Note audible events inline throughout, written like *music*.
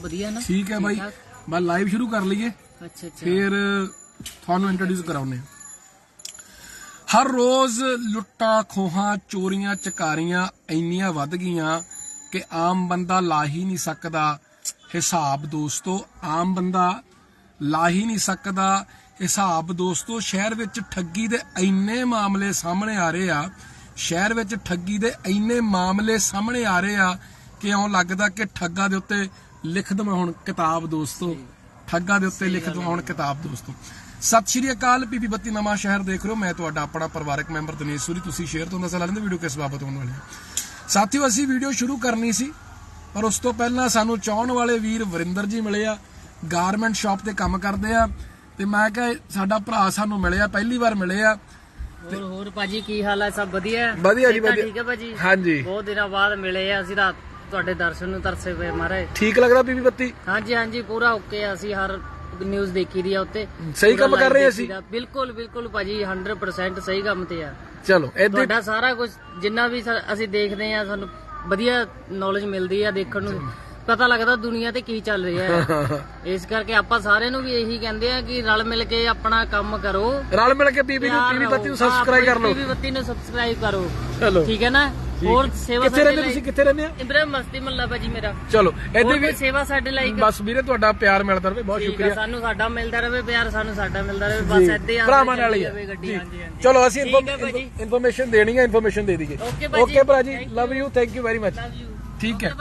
ਵਧੀਆ ਨਾ? ਠੀਕ ਹੈ ਬਾਈ। ਬਸ ਲਾਈਵ ਸ਼ੁਰੂ ਕਰ ਲਈਏ। ਅੱਛਾ ਅੱਛਾ। ਫਿਰ ਤੁਹਾਨੂੰ ਇੰਟਰੋਡਿਊਸ ਕਰਾਉਨੇ ਆ ਹਰ ਰੋਜ਼ ਲੁੱਟਾਂ ਖੋਹਾਂ ਚੋਰੀਆਂ ਚਕਾਰੀਆਂ ਇੰਨੀਆਂ ਵੱਧ ਗਈਆਂ ਕਿ ਆਮ ਬੰਦਾ ਲਾ ਹੀ ਨਹੀਂ ਸਕਦਾ ਹਿਸਾਬ ਦੋਸਤੋ। ਆਮ ਬੰਦਾ ਲਾ ਹੀ ਨਹੀਂ ਸਕਦਾ ਹਿਸਾਬ ਦੋਸਤੋ। ਸ਼ਹਿਰ ਵਿੱਚ ਠੱਗੀ ਦੇ ਇੰਨੇ ਮਾਮਲੇ ਸਾਹਮਣੇ ਆ ਰਹੇ ਆ। ਸ਼ਹਿਰ ਵਿੱਚ ਠੱਗੀ ਦੇ ਇੰਨੇ ਮਾਮਲੇ ਸਾਹਮਣੇ ਆ ਰਹੇ ਆ ਕਿ ਇਉਂ ਲੱਗਦਾ ਕਿ ਠੱਗਾ ਦੇ ਉੱਤੇ ਲਿਖ ਦਵਾਂ ਹੁਣ ਕਿਤਾਬ ਦੋਸਤੋ। ਠੱਗਾ ਦੇ ਉੱਤੇ ਲਿਖ ਦਵਾਂ ਹੁਣ ਕਿਤਾਬ ਦੋਸਤੋ। ਸਤਿ ਸ਼੍ਰੀ ਅਕਾਲ ਪੀਪੀ ਬੱਤੀ ਨਵਾਂ ਸ਼ਹਿਰ ਦੇਖ ਰਹੇ ਹੋ। ਮੈਂ ਤੁਹਾਡਾ ਆਪਣਾ ਪਰਿਵਾਰਕ ਮੈਂਬਰ ਦਿਨੇਸ਼ ਸੂਰੀ। ਤੁਸੀਂ ਸ਼ੇਅਰ ਤੋਂ ਦੱਸ ਲੈਂਦੇ ਵੀਡੀਓ ਕਿਸ ਬਾਬਤ ਹੋਣ ਵਾਲੀ ਹੈ। ਸਾਥੀਓ ਅਸੀਂ ਵੀਡੀਓ ਸ਼ੁਰੂ ਕਰਨੀ ਸੀ ਪਰ ਉਸ ਤੋਂ ਪਹਿਲਾਂ ਸਾਨੂੰ ਚਾਹਣ ਵਾਲੇ ਵੀਰ ਵਰਿੰਦਰ ਜੀ ਮਿਲੇ ਆ। ਗਾਰਮੈਂਟ ਸ਼ਾਪ ਤੇ ਕੰਮ ਕਰਦੇ ਆ। ਤੇ ਮੈਂ ਕਿਹਾ ਸਾਡਾ ਭਰਾ ਸਾਨੂੰ ਮਿਲਿਆ ਪਹਿਲੀ ਵਾਰ ਮਿਲੇ ਆ। ਹੋਰ ਹੋਰ ਭਾਜੀ ਕੀ ਹਾਲ ਹੈ ਸਭ ਵਧੀਆ? ਵਧੀਆ ਜੀ, ਵਧੀਆ। ਠੀਕ ਹੈ ਭਾਜੀ? ਹਾਂਜੀ। ਬਹੁਤ ਦਿਨਾਂ ਬਾਅਦ ਮਿਲੇ ਆ ਅਸੀਂ ਰਾਤ। ਤੁਹਾਡੇ ਦਰਸ਼ਨ ਨੂੰ ਤਰਸੇ ਪਏ ਮਹਾਰਾਜ। ਠੀਕ ਲੱਗਦਾ ਪੀਪੀ ਬੱਤੀ? ਹਾਂਜੀ ਹਾਂਜੀ ਪੂਰਾ ਓਕੇ ਆ। ਅਸੀਂ ਹਰ ਨਿਊਜ਼ ਦੇਖੀ ਦੀ ਆ ਉੱਤੇ। ਸਹੀ ਕੰਮ ਕਰ ਰਹੇ ਅਸੀਂ? ਬਿਲਕੁਲ ਬਿਲਕੁਲ ਭਾਜੀ 100% ਸਹੀ ਕੰਮ ਤੇ ਆ। ਚਲੋ ਤੁਹਾਡਾ ਸਾਰਾ ਕੁਝ ਜਿੰਨਾ ਵੀ ਅਸੀਂ ਦੇਖਦੇ ਆ ਸਾਨੂੰ ਵਧੀਆ ਨੌਲੇਜ ਮਿਲਦੀ ਆ ਦੇਖਣ ਨੂੰ। ਪਤਾ ਲੱਗਦਾ ਦੁਨੀਆ ਤੇ ਕੀ ਚੱਲ ਰਿਹਾ ਹੈ। *laughs* ਇਸ ਕਰਕੇ ਆਪਾਂ ਸਾਰਿਆਂ ਨੂੰ ਵੀ ਇਹੀ ਕਹਿੰਦੇ ਆ ਕਿ ਰਲ ਮਿਲ ਕੇ ਆਪਣਾ ਕੰਮ ਕਰੋ। ਰਲ ਮਿਲ ਕੇ ਪੀਪੀ ਨੂੰ ਪੀਪੀ ਬੱਤੀ ਨੂੰ ਸਬਸਕ੍ਰਾਈਬ ਕਰ ਲਓ। ਪੀਵੀ ਬੱਤੀ ਨੂੰ ਸਬਸਕ੍ਰਾਈਬ ਕਰੋ। ਚਲੋ। ਠੀਕ ਹੈ ਨਾ? ਹੋਰ ਸੇਵਾ ਕਿੱਥੇ ਰਹਿੰਦੇ ਤੁਸੀਂ? ਕਿੱਥੇ ਰਹਿੰਦੇ ਆ ਇਬਰਾਹਿਮ ਮਸਤੀ ਮੱਲਾ ਭਾਜੀ ਮੇਰਾ। ਚਲੋ ਏਦਾਂ ਹੋਰ ਵੀ ਕੋਈ ਸੇਵਾ ਸਾਡੇ ਲਈ ਬਸ ਵੀਰੇ ਤੁਹਾਡਾ ਪਿਆਰ ਮਿਲਦਾ ਰਹੇ ਬਹੁਤ ਠੀਕ ਆ, ਸ਼ੁਕਰੀਆ। ਸਾਨੂੰ ਸਾਡਾ ਮਿਲਦਾ ਰਵੇ ਪਿਆਰ ਸਾਨੂੰ ਸਾਡਾ ਮਿਲਦਾ ਰਵੇ ਬਸ ਏਦਾਂ ਹੀ ਆਉਂਦੀ ਭਰਾਵਾਂ ਨਾਲ ਹੀ ਜਾਵੇ ਆ। ਗੱਡੀ ਜੀ। ਹਾਂਜੀ ਹਾਂਜੀ। ਚਲੋ ਅਸੀਂ ਠੀਕ ਹੈ ਭਾਜੀ। ਇਨਫੋਰਮੇਸ਼ਨ ਦੇਣੀ ਹੈ ਇਨਫੋਰਮੇਸ਼ਨ ਦੇ ਦਈਏ Okay ਭਾਜੀ, ਓਕੇ ਭਰਾ ਜੀ। Love you thank you very much ਠੀਕ ਹੈ।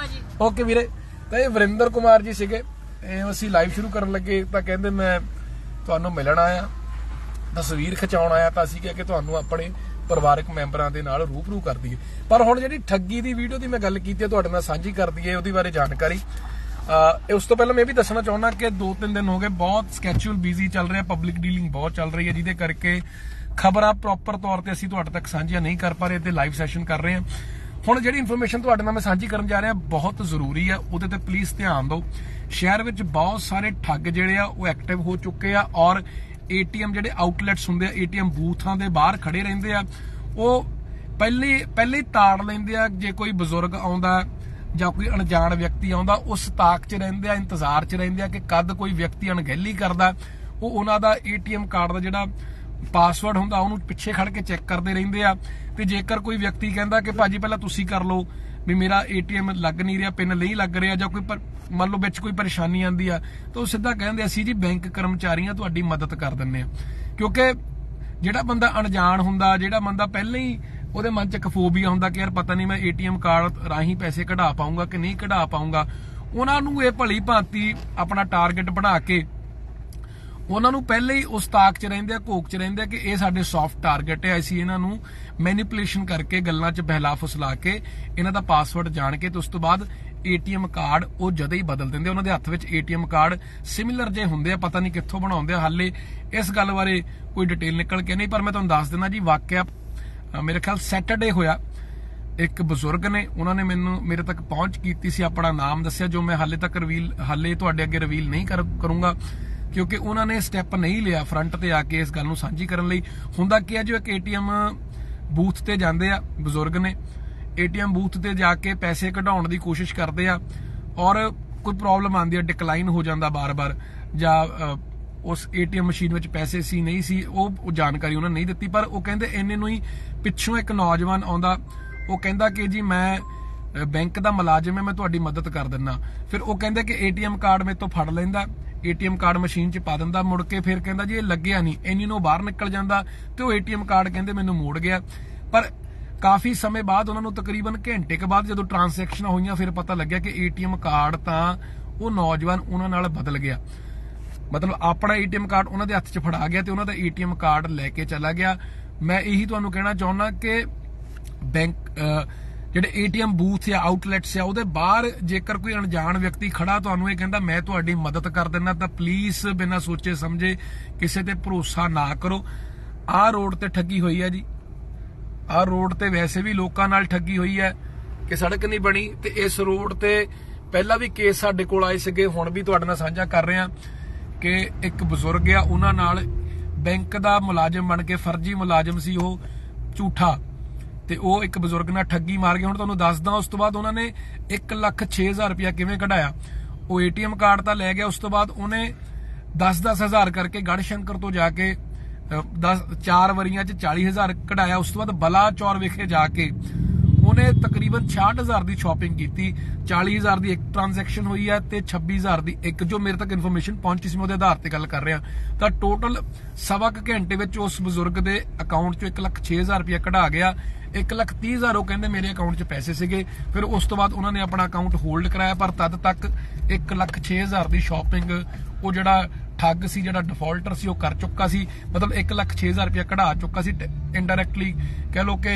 ਓਕੇ ਵੀਰੇ। ਤਾਂ ਇਹ ਵਰਿੰਦਰ ਕੁਮਾਰ ਜੀ ਸੀਗੇ। ਇਹ ਅਸੀਂ ਲਾਈਵ ਸ਼ੁਰੂ ਕਰਨ ਲੱਗੇ ਤਾਂ ਕਹਿੰਦੇ ਮੈਂ ਤੁਹਾਨੂੰ ਮਿਲਣ ਆਇਆ। ਤਸਵੀਰ ਖਿਚਾਉਣ ਆਇਆ ਤਾਂ ਅਸੀਂ ਕਿਹਾ ਕਿ ਤੁਹਾਨੂੰ ਆਪਣੇ ਪਰਿਵਾਰਕ ਮੈਂਬਰਾਂ ਦੇ ਨਾਲ ਰੂਬਰੂ ਕਰ ਦਈਏ। ਪਰ ਹੁਣ ਜਿਹੜੀ ਠੱਗੀ ਦੀ ਵੀਡੀਓ ਦੀ ਮੈਂ ਗੱਲ ਕੀਤੀ ਹੈ, ਤੁਹਾਡੇ ਨਾਲ ਸਾਂਝੀ ਕਰ ਦਈਏ, ਉਹਦੀ ਬਾਰੇ ਜਾਣਕਾਰੀ। ਉਸ ਤੋਂ ਪਹਿਲਾਂ ਮੈਂ ਵੀ ਦੱਸਣਾ ਚਾਹੁੰਦਾ ਕਿ ਦੋ ਤਿੰਨ ਦਿਨ ਹੋ ਗਏ ਬਹੁਤ ਸਕੈਚੁਅਲ ਬਿਜ਼ੀ ਚੱਲ ਰਿਹਾ ਪਬਲਿਕ ਡੀਲਿੰਗ ਬਹੁਤ ਚੱਲ ਰਹੀ ਹੈ, ਜਿਹਦੇ ਕਰਕੇ ਖਬਰਾਂ ਪ੍ਰੋਪਰ ਤੌਰ ਤੇ ਅਸੀਂ ਤੁਹਾਡੇ ਤੱਕ ਸਾਂਝੀਆਂ ਨਹੀਂ ਕਰ ਪਾ ਰਹੇ ਤੇ ਲਾਈਵ ਸੈਸ਼ਨ ਕਰ ਰਹੇ ਹਾਂ। ਹੁਣ ਜਿਹੜੀ ਇਨਫੋਰਮੇਸ਼ਨ ਤੁਹਾਡੇ ਨਾਲ ਮੈਂ ਸਾਂਝੀ ਕਰਨ ਜਾ ਰਿਹਾ, ਬਹੁਤ ਜ਼ਰੂਰੀ ਹੈ, ਉਹਦੇ ਤੇ ਪਲੀਜ਼ ਧਿਆਨ ਦਿਓ। ਸ਼ਹਿਰ ਵਿੱਚ ਬਹੁਤ ਸਾਰੇ ਠੱਗ ਜਿਹੜੇ ਆ, ਉਹ ਐਕਟਿਵ ਹੋ ਚੁੱਕੇ ਆ ਔਰ ਏਟੀਐਮ ਜਿਹੜੇ ਆਊਟਲੈਟਸ ਹੁੰਦੇ ਆ, ਏਟੀਐਮ ਬੂਥਾਂ ਦੇ ਬਾਹਰ ਖੜੇ ਰਹਿੰਦੇ ਆ। ਉਹ ਪਹਿਲੇ ਪਹਿਲੇ ਤਾੜ ਲੈਂਦੇ ਆ, ਜੇ ਕੋਈ ਬਜ਼ੁਰਗ ਆਉਂਦਾ ਜਾਂ ਕੋਈ ਅਣਜਾਣ ਵਿਅਕਤੀ ਆਉਂਦਾ, ਉਸ ਤਾਕ 'ਚ ਰਹਿੰਦੇ ਆ, ਇੰਤਜ਼ਾਰ 'ਚ ਰਹਿੰਦੇ ਆ ਕਿ ਕਦ ਕੋਈ ਵਿਅਕਤੀ ਅਣਗਹਿਲੀ ਕਰਦਾ। ਉਹ ਉਹਨਾਂ ਦਾ ਏਟੀਐਮ ਕਾਰਡ ਦਾ ਜਿਹੜਾ ਪਾਸਵਰਡ ਹੁੰਦਾ, ਉਹਨੂੰ ਪਿੱਛੇ ਖੜ ਕੇ ਚੈੱਕ ਕਰਦੇ ਰਹਿੰਦੇ ਆ। ਤੇ ਜੇਕਰ ਕੋਈ ਵਿਅਕਤੀ ਕਹਿੰਦਾ ਕਿ, ਭਾਜੀ, ਪਹਿਲਾਂ ਤੁਸੀਂ ਕਰ ਲਓ। ਵੀ ਮੇਰਾ ਏਟੀਐਮ ਲੱਗ ਨਹੀਂ ਰਿਹਾ, ਪਿੰਨ ਨਹੀਂ ਲੱਗ ਰਿਹਾ ਜਾਂ ਕੋਈ ਮੰਨ ਲਓ ਵਿੱਚ ਕੋਈ ਪਰੇਸ਼ਾਨੀ ਆਂਦੀ ਆ, ਤਾਂ ਉਹ ਸਿੱਧਾ ਕਹਿੰਦੇ ਅਸੀਂ ਜੀ ਬੈਂਕ ਕਰਮਚਾਰੀਆਂ ਤੁਹਾਡੀ ਮਦਦ ਕਰ ਦਿੰਨੇ ਆ। ਕਿਉਂਕਿ ਜਿਹੜਾ ਬੰਦਾ ਅਣਜਾਣ ਹੁੰਦਾ, ਜਿਹੜਾ ਬੰਦਾ ਪਹਿਲਾਂ ਹੀ ਉਹਦੇ ਮਨ 'ਚ ਇੱਕ ਫੋਬੀਆ ਹੁੰਦਾ ਕਿ ਯਾਰ ਪਤਾ ਨਹੀਂ ਮੈਂ ਏਟੀਐਮ ਕਾਰਡ ਰਾਹੀਂ ਪੈਸੇ ਕਢਾ ਪਾਉਂਗਾ ਕਿ ਨਹੀਂ ਕਢਾ ਪਾਉਂਗਾ ਉਹਨਾਂ ਨੂੰ ਇਹ ਭਲੀ ਭਾਂਤੀ ਆਪਣਾ ਟਾਰਗੇਟ ਬਣਾ ਕੇ ਉਹਨਾਂ ਨੂੰ ਪਹਿਲੇ ਹੀ ਉਸ ਤਾਕ 'ਚ ਰਹਿੰਦੇ ਆ, ਘੋਕ 'ਚ ਰਹਿੰਦੇ ਆ ਕਿ ਇਹ ਸਾਡੇ ਸੌਫਟ ਟਾਰਗੇਟ ਹੈ, ਅਸੀਂ ਇਹਨਾਂ ਨੂੰ ਮੈਨੀਪੂਲੇਸ਼ਨ ਕਰਕੇ ਗੱਲਾਂ 'ਚ ਬਹਿਲਾ ਫੁਸਲਾ ਕੇ ਇਹਨਾਂ ਦਾ ਪਾਸਵਰਡ ਜਾਣ ਕੇ ਤੇ ਉਸ ਤੋਂ ਬਾਅਦ ਏਟੀਐਮ ਕਾਰਡ ਉਹ ਜਦੇ ਹੀ ਬਦਲ ਦਿੰਦੇ ਉਹਨਾਂ ਦੇ ਹੱਥ ਵਿੱਚ ਏਟੀਐਮ ਕਾਰਡ ਸਿਮਿਲਰ ਜੇ ਹੁੰਦੇ ਆ, ਪਤਾ ਨਹੀਂ ਕਿੱਥੋਂ ਬਣਾਉਂਦੇ ਆ। ਹਾਲੇ ਇਸ ਗੱਲ ਬਾਰੇ ਕੋਈ ਡਿਟੇਲ ਨਿਕਲ ਕੇ ਨਹੀਂ, ਪਰ ਮੈਂ ਤੁਹਾਨੂੰ ਦੱਸ ਦਿੰਦਾ ਜੀ, ਵਾਕਿਆ ਮੇਰੇ ਖਿਆਲ ਸੈਟਰਡੇ ਹੋਇਆ। ਇੱਕ ਬਜ਼ੁਰਗ ਨੇ, ਉਹਨਾਂ ਨੇ ਮੈਨੂੰ, ਮੇਰੇ ਤੱਕ ਪਹੁੰਚ ਕੀਤੀ ਸੀ, ਆਪਣਾ ਨਾਮ ਦੱਸਿਆ, ਜੋ ਮੈਂ ਹਾਲੇ ਤੱਕ ਰਿਵੀਲ ਹਾਲੇ ਤੁਹਾਡੇ ਅੱਗੇ ਰਿਵੀਲ ਨਹੀਂ ਕਰੂੰਗਾ। ਕਿਉਂਕਿ ਉਹਨਾਂ ਨੇ ਸਟੈਪ ਨਹੀਂ ਲਿਆ ਫਰੰਟ ਤੇ ਆ ਕੇ ਇਸ ਗੱਲ ਨੂੰ ਸਾਂਝੀ ਕਰਨ ਲਈ। ਹੁੰਦਾ ਕੀ ਹੈ ਜੋ ਇੱਕ ਏਟੀਐਮ ਬੂਥ ਤੇ ਜਾਂਦੇ ਆ ਬਜ਼ੁਰਗ ਨੇ ਏਟੀਐਮ ਬੂਥ ਤੇ ਜਾ ਕੇ ਪੈਸੇ ਕਢਾਉਣ ਦੀ ਕੋਸ਼ਿਸ਼ ਕਰਦੇ ਆ ਔਰ ਕੋਈ ਪ੍ਰੋਬਲਮ ਆਉਂਦੀ ਹੈ ਡਿਕਲਾਈਨ ਹੋ ਜਾਂਦਾ ਬਾਰ-ਬਾਰ ਜਾਂ ਅ, ਉਸ ਏਟੀਐਮ ਮਸ਼ੀਨ ਵਿੱਚ ਪੈਸੇ ਸੀ ਨਹੀਂ ਸੀ ਉਹ ਜਾਣਕਾਰੀ ਉਹਨਾਂ ਨੇ ਨਹੀਂ ਦਿੱਤੀ ਪਰ ਉਹ ਕਹਿੰਦੇ ਇੰਨੇ ਨੂੰ ਹੀ ਪਿੱਛੋਂ ਇੱਕ ਨੌਜਵਾਨ ਆਉਂਦਾ ਉਹ ਕਹਿੰਦਾ ਕਿ ਜੀ ਮੈਂ ਬੈਂਕ ਦਾ ਮੁਲਾਜ਼ਮ ਹਾਂ ਮੈਂ ਤੁਹਾਡੀ ਮਦਦ ਕਰ ਦਿੰਨਾ ਫਿਰ ਉਹ ਕਹਿੰਦੇ ਕਿ ਏਟੀਐਮ ਕਾਰਡ ਮੇਰੇ ਤੋਂ ਫੜ ਲੈਂਦਾ ਏਟੀਐਮ ਕਾਰਡ ਮਸ਼ੀਨ 'ਚ ਪਾ ਦਿੰਦਾ, ਮੁੜ ਕੇ ਫਿਰ ਕਹਿੰਦਾ ਜੀ ਇਹ ਲੱਗਿਆ ਨਹੀਂ, ਇੰਨੀ ਨੂੰ ਬਾਹਰ ਨਿਕਲ ਜਾਂਦਾ ਤੇ ਉਹ ਏਟੀਐਮ ਕਾਰਡ ਕਹਿੰਦੇ ਮੈਨੂੰ ਮੋੜ ਗਿਆ। ਪਰ ਕਾਫੀ ਸਮੇਂ ਬਾਅਦ ਉਹਨਾਂ ਨੂੰ ਤਕਰੀਬਨ ਘੰਟੇ ਕੇ ਬਾਅਦ ਜਦੋਂ ਟ੍ਰਾਂਜੈਕਸ਼ਨਾਂ ਹੋਈਆਂ, ਫਿਰ ਪਤਾ ਲੱਗਿਆ ਕਿ ਏਟੀਐਮ ਕਾਰਡ ਤਾਂ ਉਹ ਨੌਜਵਾਨ ਉਹਨਾਂ ਨਾਲ ਬਦਲ ਗਿਆ। ਮਤਲਬ ਆਪਣਾ ਏਟੀਐਮ ਕਾਰਡ ਉਹਨਾਂ ਦੇ ਹੱਥ 'ਚ ਫੜਾ ਗਿਆ ਤੇ ਉਹਨਾਂ ਦਾ ਏਟੀਐਮ ਕਾਰਡ ਲੈ ਕੇ ਚਲਾ ਗਿਆ। ਮੈਂ ਇਹੀ ਤੁਹਾਨੂੰ ਕਹਿਣਾ ਚਾਹੁੰਦਾ ਕਿ ਬੈਂਕ ਜਿਹੜੇ ਏਟੀਐਮ ਬੂਥ ਜਾਂ ਆਊਟਲੈਟਸ ਆ, ਉਹਦੇ ਬਾਹਰ ਜੇਕਰ ਕੋਈ ਅਣਜਾਣ ਵਿਅਕਤੀ ਖੜਾ, ਤੁਹਾਨੂੰ ਇਹ ਕਹਿੰਦਾ, ਮੈਂ ਤੁਹਾਡੀ ਮਦਦ ਕਰ ਦਿੰਦਾ ਤਾਂ ਪਲੀਜ਼ ਬਿਨਾਂ ਸੋਚੇ ਸਮਝੇ ਕਿਸੇ ਤੇ ਭਰੋਸਾ ਨਾ ਕਰੋ। ਆਹ ਰੋਡ ਤੇ ਠੱਗੀ ਹੋਈ ਹੈ ਜੀ। ਆਹ ਰੋਡ ਤੇ ਵੈਸੇ ਵੀ ਲੋਕਾਂ ਨਾਲ ਠੱਗੀ ਹੋਈ ਹੈ ਕਿ ਸੜਕ ਨਹੀਂ ਬਣੀ ਤੇ ਇਸ ਰੋਡ ਤੇ ਪਹਿਲਾਂ ਵੀ ਕੇਸ ਸਾਡੇ ਕੋਲ ਆਏ ਸੀਗੇ, ਹੁਣ ਵੀ ਤੁਹਾਡੇ ਨਾਲ ਸਾਂਝਾ ਕਰ ਰਹੇ ਹਾਂ ਕਿ ਇੱਕ ਬਜ਼ੁਰਗ ਆ, ਉਹਨਾਂ ਨਾਲ ਬੈਂਕ ਦਾ ਮੁਲਾਜ਼ਮ ਬਣ ਕੇ, ਫਰਜ਼ੀ ਮੁਲਾਜ਼ਮ ਸੀ ਉਹ, ਝੂਠਾ ਤੇ ਉਹ ਇੱਕ ਬਜ਼ੁਰਗ ਨਾਲ ਠੱਗੀ ਮਾਰ ਕੇ ਹੁਣ ਤੁਹਾਨੂੰ ਦੱਸਦਾ, ਉਸ ਤੋਂ ਬਾਅਦ ਉਹਨਾਂ ਨੇ 1 ਲੱਖ 6000 ਰੁਪਇਆ ਕਿਵੇਂ ਕਢਾਇਆ? ਉਹ ਏਟੀਐਮ ਕਾਰਡ ਤਾਂ ਲੈ ਗਿਆ, ਉਸ ਤੋਂ ਬਾਅਦ ਉਹਨੇ 10-10 ਹਜ਼ਾਰ ਕਰਕੇ ਗੜ ਸ਼ੰਕਰ ਤੋਂ ਜਾ ਕੇ 10 ਚਾਰ ਵਰੀਆਂ ਚ 40000 ਕਢਾਇਆ। ਉਸ ਤੋਂ ਬਾਅਦ ਬਲਾਚੌਰ ਵਿਖੇ ਜਾ ਕੇ ਉਹਨੇ ਤਕਰੀਬਨ 66000 ਦੀ ਸ਼ਾਪਿੰਗ ਕੀਤੀ 40000 ਦੀ ਇੱਕ ਟ੍ਰਾਂਜੈਕਸ਼ਨ ਹੋਈ ਹੈ ਤੇ 26000 ਦੀ ਇੱਕ ਜੋ ਮੇਰੇ ਤੱਕ ਇਨਫੋਰਮੇਸ਼ਨ ਪਹੁੰਚੀ ਸੀ ਮੈਂ ਉਹਦੇ ਆਧਾਰ ਤੇ ਗੱਲ ਕਰ ਰਿਹਾ। ਤਾਂ ਟੋਟਲ ਸਵਾ ਕੁ ਘੰਟੇ ਵਿੱਚ ਉਸ ਬਜ਼ੁਰਗ ਦੇ ਅਕਾਊਂਟ ਚੋਂ 1,06,000 ਰੁਪਏ ਕਢਾ ਗਿਆ। 1,30,000 ਉਹ ਕਹਿੰਦੇ ਮੇਰੇ ਅਕਾਊਂਟ 'ਚ ਪੈਸੇ ਸੀਗੇ। ਫਿਰ ਉਸ ਤੋਂ ਬਾਅਦ ਉਹਨਾਂ ਨੇ ਆਪਣਾ ਅਕਾਊਂਟ ਹੋਲਡ ਕਰਾਇਆ ਪਰ ਤਦ ਤੱਕ 1,06,000 ਦੀ ਸ਼ਾਪਿੰਗ ਉਹ ਜਿਹੜਾ ਠੱਗ ਸੀ ਜਿਹੜਾ ਡਿਫਾਲਟਰ ਸੀ ਉਹ ਕਰ ਚੁੱਕਾ ਸੀ। ਮਤਲਬ 1,06,000 ਰੁਪਏ ਕਢਾ ਚੁੱਕਾ ਸੀ ਇਨਡਾਇਰੈਕਟਲੀ ਕਹਿ ਲੋ ਕਿ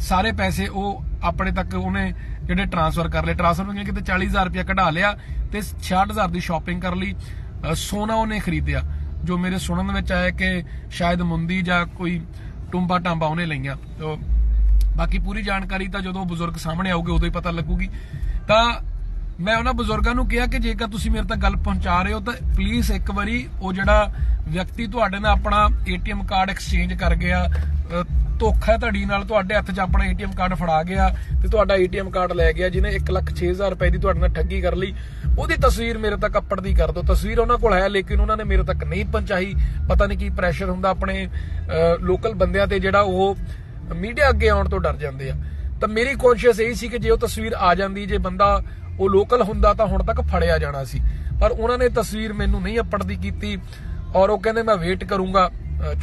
ਸਾਰੇ ਪੈਸੇ ਉਹ ਆਪਣੇ ਤੱਕ ਉਹਨੇ ਜਿਹੜੇ ਟ੍ਰਾਂਸਫਰ ਕਰ ਲਏ। ਟ੍ਰਾਂਸਫਰ ਕਿਤੇ ਕਿਤੇ 40000 ਰੁਪਏ ਕਢਾ ਲਿਆ ਤੇ 66000 ਦੀ ਸ਼ਾਪਿੰਗ ਕਰ ਲਈ। ਸੋਨਾ ਉਹਨੇ ਖਰੀਦਿਆ, ਜੋ ਮੇਰੇ ਸੁਣਨ ਵਿੱਚ ਆਇਆ ਕਿ ਸ਼ਾਇਦ ਮੁੰਦੀ ਜਾਂ ਕੋਈ ਟੁੰਬਾ ਟਾਂਬਾ ਉਹਨੇ ਲਈਆਂ। ਬਾਕੀ ਪੂਰੀ ਜਾਣਕਾਰੀ ਤਾਂ ਜਦੋਂ ਬਜ਼ੁਰਗ ਸਾਹਮਣੇ ਆਊਗੇ ਉਦੋਂ ਹੀ ਪਤਾ ਲੱਗੂਗੀ। ਤਾਂ ਮੈਂ ਉਹਨਾਂ ਬਜ਼ੁਰਗਾਂ ਨੂੰ ਕਿਹਾ ਕਿ ਜੇਕਰ ਤੁਸੀਂ ਮੇਰੇ ਤੱਕ ਗੱਲ ਪਹੁੰਚਾ ਰਹੇ ਹੋ ਤਾਂ ਪਲੀਜ਼ ਇੱਕ ਵਾਰੀ ਉਹ ਜਿਹੜਾ ਵਿਅਕਤੀ ਤੁਹਾਡੇ ਨਾਲ ਆਪਣਾ ਏਟੀਐਮ ਕਾਰਡ ਐਕਸਚੇਂਜ ਕਰ ਗਿਆ ਧੋਖਾ ਧੜੀ ਨਾਲ ਤੁਹਾਡੇ ਹੱਥ 'ਚ ਆਪਣਾ ਏਟੀਐਮ ਕਾਰਡ ਫੜਾ ਗਿਆ ਤੇ ਤੁਹਾਡਾ ਏਟੀਐਮ ਕਾਰਡ ਲੈ ਗਿਆ ਜਿਹਨੇ 1,06,000 ਰੁਪਏ ਦੀ ਤੁਹਾਡੇ ਨਾਲ ਠੱਗੀ ਕਰ ਲਈ। ਉਹਦੀ ਤਸਵੀਰ ਮੇਰੇ ਤੱਕ ਅੱਪੜ ਦੀ ਕਰ ਦਿਓ। ਤਸਵੀਰ ਉਹਨਾਂ ਕੋਲ ਹੈ ਲੇਕਿਨ ਉਹਨਾਂ ਨੇ ਮੇਰੇ ਤੱਕ ਨਹੀਂ ਪਹੁੰਚਾਈ। ਪਤਾ ਨਹੀਂ ਕੀ ਪ੍ਰੈਸ਼ਰ ਹੁੰਦਾ ਆਪਣੇ ਲੋਕਲ ਬੰਦਿਆਂ ਤੇ ਜਿਹੜਾ ਉਹ ਮੀਡੀਆ ਅੱਗੇ ਆਉਣ ਤੋਂ ਡਰ ਜਾਂਦੇ ਆ। ਤਾਂ ਮੇਰੀ ਕੌਨਸ਼ੀਅਸ ਇਹੀ ਸੀ ਕਿ ਜੇ ਉਹ ਤਸਵੀਰ ਆ ਜਾਂਦੀ ਜੇ ਬੰਦਾ ਉਹ ਲੋਕਲ ਹੁੰਦਾ ਤਾਂ ਹੁਣ ਤੱਕ ਫੜਿਆ ਜਾਣਾ ਸੀ। ਪਰ ਉਹਨਾਂ ਨੇ ਤਸਵੀਰ ਮੈਨੂੰ ਨਹੀਂ ਅੱਪੜਦੀ ਕੀਤੀ ਔਰ ਉਹ ਕਹਿੰਦੇ ਮੈਂ ਵੇਟ ਕਰੂੰਗਾ।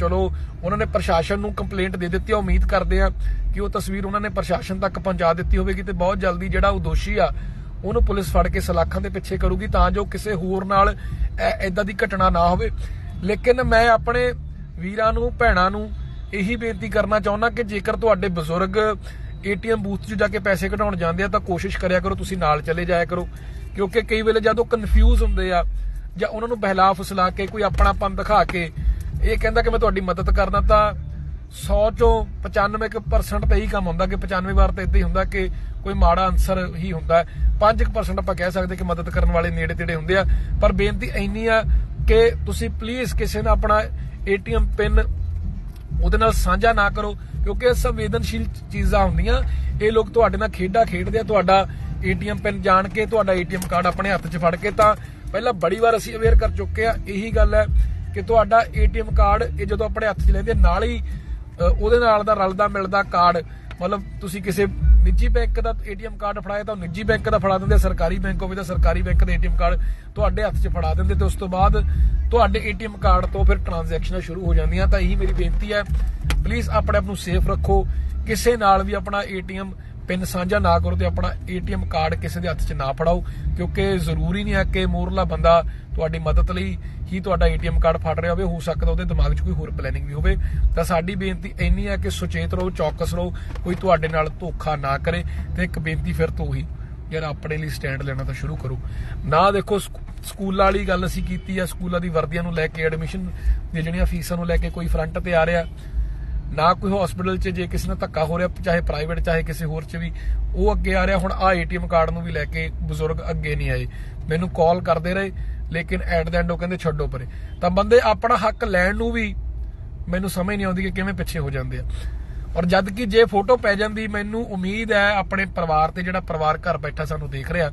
ਚਲੋ, ਉਹਨਾਂ ਨੇ ਪ੍ਰਸ਼ਾਸਨ ਨੂੰ ਕੰਪਲੇਂਟ ਦੇ ਦਿੱਤੀ ਆ। ਉਮੀਦ ਕਰਦੇ ਆ ਕਿ ਉਹ ਤਸਵੀਰ ਉਹਨਾਂ ਨੇ ਪ੍ਰਸ਼ਾਸਨ ਤੱਕ ਪਹੁੰਚਾ ਦਿੱਤੀ ਹੋਵੇਗੀ ਤੇ ਬਹੁਤ ਜਲਦੀ ਜਿਹੜਾ ਉਹ ਦੋਸ਼ੀ ਆ, ਉਹਨੂੰ ਪੁਲਿਸ ਫੜ ਕੇ ਸਲਾਖਾਂ ਦੇ ਪਿੱਛੇ ਕਰੂਗੀ ਤਾਂ ਜੋ ਕਿਸੇ ਹੋਰ ਨਾਲ ਐਦਾਂ ਦੀ ਘਟਨਾ ਨਾ ਹੋਵੇ। ਲੇਕਿਨ ਮੈਂ ਆਪਣੇ ਵੀਰਾਂ ਨੂੰ, ਭੈਣਾਂ ਨੂੰ ਇਹੀ ਬੇਨਤੀ ਕਰਨਾ ਚਾਹੁੰਦਾ ਕਿ ਜੇਕਰ ਤੁਹਾਡੇ ਬਜ਼ੁਰਗ ਏਟੀਐਮ ਬੂਥ 'ਚ ਜਾ ਕੇ ਪੈਸੇ ਕਢਾਉਣ ਜਾਂਦੇ ਆ, ਤਾਂ ਕੋਸ਼ਿਸ਼ ਕਰਿਆ ਕਰੋ, ਤੁਸੀਂ ਨਾਲ ਚਲੇ ਜਾਇਆ ਕਰੋ। ਕਿਉਂਕਿ ਕਈ ਵੇਲੇ ਜਦੋਂ ਕਨਫਿਊਜ਼ ਹੁੰਦੇ ਆ ਜਾਂ ਉਹਨਾਂ ਨੂੰ ਬਹਿਲਾ ਫੁਸਲਾ ਕੇ ਕੋਈ ਆਪਣਾਪਨ ਦਿਖਾ ਕੇ ਇਹ ਕਹਿੰਦਾ ਕਿ ਮੈਂ ਤੁਹਾਡੀ ਮਦਦ ਕਰਦਾ ਤਾਂ 100 ਚੋਂ 95% ਤਾਂ ਇਹੀ ਕੰਮ ਹੁੰਦਾ ਕਿ 95 ਵਾਰ ਤਾਂ ਇਦਾਂ ਹੀ ਹੁੰਦਾ ਕਿ ਕੋਈ ਮਾੜਾ ਅਨਸਰ ਹੀ ਹੁੰਦਾ 5% ਆਪਾਂ ਕਹਿ ਸਕਦੇ ਕਿ ਮਦਦ ਕਰਨ ਵਾਲੇ ਨੇੜੇ ਤੇੜੇ ਹੁੰਦੇ ਆ। ਪਰ ਬੇਨਤੀ ਇੰਨੀ ਆ ਕਿ ਤੁਸੀਂ ਪਲੀਜ਼ ਕਿਸੇ ਨਾਲ ਆਪਣਾ ਏਟੀਐਮ ਪਿਨ ਉਹਦੇ ਨਾਲ ਸਾਂਝਾ ਨਾ ਕਰੋ, ਕਿਉਂਕਿ ਇਹ ਸੰਵੇਦਨਸ਼ੀਲ ਚੀਜ਼ਾਂ ਹੁੰਦੀਆਂ। ਇਹ ਲੋਕ ਤੁਹਾਡੇ ਨਾਲ ਖੇਡਾਂ ਖੇਡਦੇ ਆ, ਤੁਹਾਡਾ ਏਟੀਐਮ ਪਿਨ ਜਾਣ ਕੇ ਤੁਹਾਡਾ ਏਟੀਐਮ ਕਾਰਡ ਆਪਣੇ ਹੱਥ 'ਚ ਫੜ ਕੇ ਤਾਂ ਪਹਿਲਾਂ ਬੜੀ ਵਾਰ ਅਸੀਂ ਅਵੇਅਰ ਕਰ ਚੁੱਕੇ ਆ। ਇਹੀ ਗੱਲ ਹੈ ਕਿ ਤੁਹਾਡਾ ਏਟੀਐਮ ਕਾਰਡ ਇਹ ਜਦੋਂ ਆਪਣੇ ਹੱਥ 'ਚ ਲੈਂਦੇ ਨਾਲ ਹੀ ਉਹਦੇ ਨਾਲ ਦਾ ਰਲਦਾ ਮਿਲਦਾ ਕਾਰਡ। ਮਤਲਬ ਤੁਸੀਂ ਕਿਸੇ ਨਿੱਜੀ ਬੈਂਕ ਦਾ ਏਟੀਐਮ ਕਾਰਡ ਫੜਾਇਆ ਤਾਂ ਨਿੱਜੀ ਬੈਂਕ ਦਾ ਫੜਾ ਦਿੰਦੇ ਸਰਕਾਰੀ ਬੈਂਕ ਹੋਵੇ ਤਾਂ ਸਰਕਾਰੀ ਬੈਂਕ ਦਾ ਏਟੀਐਮ ਕਾਰਡ ਤੁਹਾਡੇ ਹੱਥ 'ਚ ਫੜਾ ਦਿੰਦੇ ਤੇ ਉਸ ਤੋਂ ਬਾਅਦ ਤੁਹਾਡੇ ਏਟੀਐਮ ਕਾਰਡ ਤੋਂ ਫਿਰ ਟ੍ਰਾਂਜੈਕਸ਼ਨਾਂ ਸ਼ੁਰੂ ਹੋ ਜਾਂਦੀਆਂ। ਤਾਂ ਇਹੀ ਮੇਰੀ ਬੇਨਤੀ ਹੈ ਪਲੀਜ਼ ਆਪਣੇ ਆਪ ਨੂੰ ਸੇਫ ਰੱਖੋ। ਕਿਸੇ ਨਾਲ ਵੀ ਆਪਣਾ ਏਟੀਐਮ ਪਿਨ ਸਾਂਝਾ ਨਾ ਕਰੋ ਤੇ ਆਪਣਾ ਏਟੀਐਮ ਕਾਰਡ ਕਿਸੇ ਦੇ ਹੱਥ 'ਚ ਨਾ ਫੜਾਓ, ਕਿਉਂਕਿ ਜ਼ਰੂਰੀ ਨਹੀਂ ਹੈ ਕਿ ਮੋਰਲਾ ਬੰਦਾ ਤੁਹਾਡੀ ਮਦਦ ਲਈ ਹੀ ਤੁਹਾਡਾ ਏਟੀਐਮ ਕਾਰਡ ਫੜ ਰਿਹਾ ਹੋਵੇ, ਹੋ ਸਕਦਾ ਉਹਦੇ ਦਿਮਾਗ 'ਚ ਕੋਈ ਹੋਰ ਪਲੈਨਿੰਗ ਵੀ ਹੋਵੇ। ਤਾਂ ਸਾਡੀ ਬੇਨਤੀ ਇੰਨੀ ਹੈ ਕਿ ਸੁਚੇਤ ਰਹੋ, ਚੌਕਸ ਰਹੋ, ਕੋਈ ਤੁਹਾਡੇ ਨਾਲ ਧੋਖਾ ਨਾ ਕਰੇ ਤੇ ਇੱਕ ਬੇਨਤੀ ਫਿਰ ਤੋਂ ਹੀ, ਯਾਰ ਆਪਣੇ ਲਈ ਸਟੈਂਡ ਲੈਣਾ ਤਾਂ ਸ਼ੁਰੂ ਕਰੋ। ਨਾ ਦੇਖੋ ਸਕੂਲਾਂ ਵਾਲੀ ਗੱਲ ਅਸੀਂ ਕੀਤੀ ਆ, ਸਕੂਲਾਂ ਦੀ ਵਰਦੀਆਂ ਨੂੰ ਲੈ ਕੇ ਐਡਮਿਸ਼ਨ ਦੀਆਂ ਜਿਹੜੀਆਂ ਫੀਸਾਂ ਨੂੰ ਲੈ ਕੇ ਕੋਈ ਫਰੰਟ ਤੇ ਆ ਰਿਹਾ ਨਾ ਕੋਈ ਹਸਪੀਟਲ 'ਚ ਜੇ ਕਿਸੇ ਨਾਲ ਧੱਕਾ ਹੋ ਰਿਹਾ, ਚਾਹੇ ਪ੍ਰਾਈਵੇਟ ਚਾਹੇ ਕਿਸੇ ਹੋਰ 'ਚ ਵੀ, ਉਹ ਅੱਗੇ ਆ ਰਿਹਾ, ਹੁਣ ਆ ਏਟੀਐਮ ਕਾਰਡ ਨੂੰ ਵੀ ਲੈ ਕੇ ਬਜ਼ੁਰਗ ਅੱਗੇ ਨਹੀਂ ਆਏ। ਮੈਨੂੰ ਕਾਲ ਕਰਦੇ ਰਹੇ, ਲੇਕਿਨ ਐਟ ਦਾ ਐਂਡ ਉਹ ਕਹਿੰਦੇ ਛੱਡੋ ਪਰੇ। ਤਾਂ ਬੰਦੇ ਆਪਣਾ ਹੱਕ ਲੈਣ ਨੂੰ ਵੀ ਮੈਨੂੰ ਸਮਝ ਨਹੀਂ ਆਉਂਦੀ ਕਿ ਕਿਵੇਂ ਪਿੱਛੇ ਹੋ ਜਾਂਦੇ ਆ। ਔਰ ਜਦ ਕਿ ਜੇ ਫੋਟੋ ਪੈ ਜਾਂਦੀ, ਮੈਨੂੰ ਉਮੀਦ ਹੈ ਆਪਣੇ ਪਰਿਵਾਰ ਤੇ ਜਿਹੜਾ ਪਰਿਵਾਰ ਘਰ ਬੈਠਾ ਸਾਨੂੰ ਦੇਖ ਰਿਹਾ,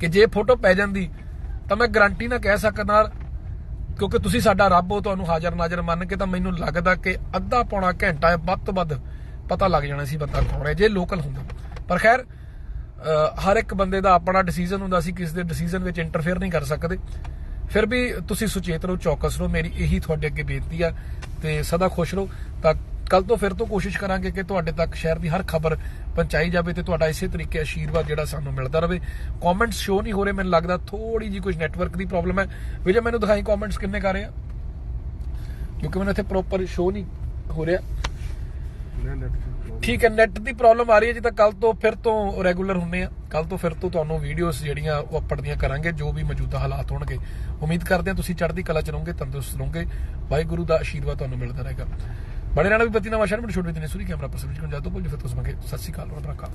ਕਿ ਜੇ ਫੋਟੋ ਪੈ ਜਾਂਦੀ, ਤਾਂ ਮੈਂ ਗਰੰਟੀ ਨਾਲ ਕਹਿ ਸਕਦਾ ਕਿਉਂਕਿ ਤੁਸੀਂ ਸਾਡਾ ਰੱਬ ਹੋ, ਤੁਹਾਨੂੰ ਹਾਜ਼ਰ ਨਾਜ਼ਰ ਮੰਨ ਕੇ ਤਾਂ ਮੈਨੂੰ ਲੱਗਦਾ ਕਿ ਅੱਧਾ ਪੌਣਾ ਘੰਟਾ ਵੱਧ ਤੋਂ ਵੱਧ ਪਤਾ ਲੱਗ ਜਾਣਾ ਸੀ ਬੰਦਾ ਕੌਣ ਹੈ, ਜੇ ਲੋਕਲ ਹੁੰਦਾ। ਪਰ ਖੈਰ ਹਰ ਇੱਕ ਬੰਦੇ ਦਾ ਆਪਣਾ ਡਿਸੀਜਨ ਹੁੰਦਾ ਸੀ, ਕਿਸੇ ਦੇ ਡਿਸੀਜਨ ਵਿੱਚ ਇੰਟਰਫੇਅਰ ਨਹੀਂ ਕਰ ਸਕਦੇ। ਫਿਰ ਵੀ ਤੁਸੀਂ ਸੁਚੇਤ ਰਹੋ, ਚੌਕਸ ਰਹੋ, ਮੇਰੀ ਇਹੀ ਤੁਹਾਡੇ ਅੱਗੇ ਬੇਨਤੀ ਆ ਤੇ ਸਦਾ ਖੁਸ਼ ਰਹੋ। ਤਾਂ ਕੱਲ ਤੋਂ ਫਿਰ ਤੋਂ ਕੋਸ਼ਿਸ਼ ਕਰਾਂਗੇ ਕਿ ਤੁਹਾਡੇ ਤੱਕ ਸ਼ਹਿਰ ਦੀ ਹਰ ਖਬਰ ਪਹੁੰਚਾਈ ਜਾਵੇ ਤੇ ਤੁਹਾਡਾ ਇਸੇ ਤਰੀਕੇ ਆਸ਼ੀਰਵਾਦ ਜਿਹੜਾ ਸਾਨੂੰ ਮਿਲਦਾ ਰਹੇ। ਕਮੈਂਟਸ ਸ਼ੋ ਨਹੀਂ ਹੋ ਰਹੇ, ਮੈਨੂੰ ਲੱਗਦਾ ਥੋੜੀ ਜੀ ਕੁਝ ਨੈਟਵਰਕ ਦੀ ਪ੍ਰੋਬਲਮ ਹੈ। ਵਿਜੇ, ਮੈਨੂੰ ਦਿਖਾਈ ਕਮੈਂਟਸ ਕਿੰਨੇ ਕਰ ਰਹੇ ਆ? ਕਿਉਂਕਿ ਮੈਨੂੰ ਇੱਥੇ ਪ੍ਰੋਪਰ ਸ਼ੋ ਨਹੀਂ ਹੋ ਰਿਹਾ। ਠੀਕ ਹੈ ਨੈਟ ਦੀ ਪ੍ਰੋਬਲਮ ਆ ਰਹੀ ਹੈ ਜੀ ਤਾਂ ਕੱਲ ਤੋਂ ਫਿਰ ਤੋਂ ਰੈਗੂਲਰ ਹੁੰਨੇ ਆ। ਕੱਲ ਤੋਂ ਫਿਰ ਤੋਂ ਤੁਹਾਨੂੰ ਵੀਡੀਓਜ਼ ਜਿਹੜੀਆਂ ਉਹ ਅਪੜਦੀਆਂ ਕਰਾਂਗੇ, ਜੋ ਵੀ ਮੌਜੂਦਾ ਹਾਲਾਤ ਹੋਣਗੇ। ਉਮੀਦ ਕਰਦੇ ਹਾਂ ਤੁਸੀਂ ਚੜ੍ਹਦੀ ਕਲਾ ਚ ਰਹੋਗੇ, ਤੰਦਰੁਸਤ ਰਹੋਗੇ। ਵਾਹਿਗੁਰੂ ਦਾ ਆਸ਼ੀਰਵਾਦ ਤੁਹਾਨੂੰ ਮਿਲਦਾ ਰਹੇਗਾ। ਬੜੇ ਰਹਿਣਾ ਵੀ ਬੱਤੀ ਨਵਾਂ ਸ਼ਹਿਰ ਵਿੱਚ ਛੋਟੀ ਜਿਹੀ ਸੁਰੀ ਕੈਮਰਾ ਪਰਸਨ ਵਿੱਚ ਜਾਦੋ ਬੋਲ ਫਿਰ ਤੋਂ ਸਮਾਂਗੇ ਸਤਿ ਸ਼੍ਰੀ ਅਕਾਲ ਵਰਕਾ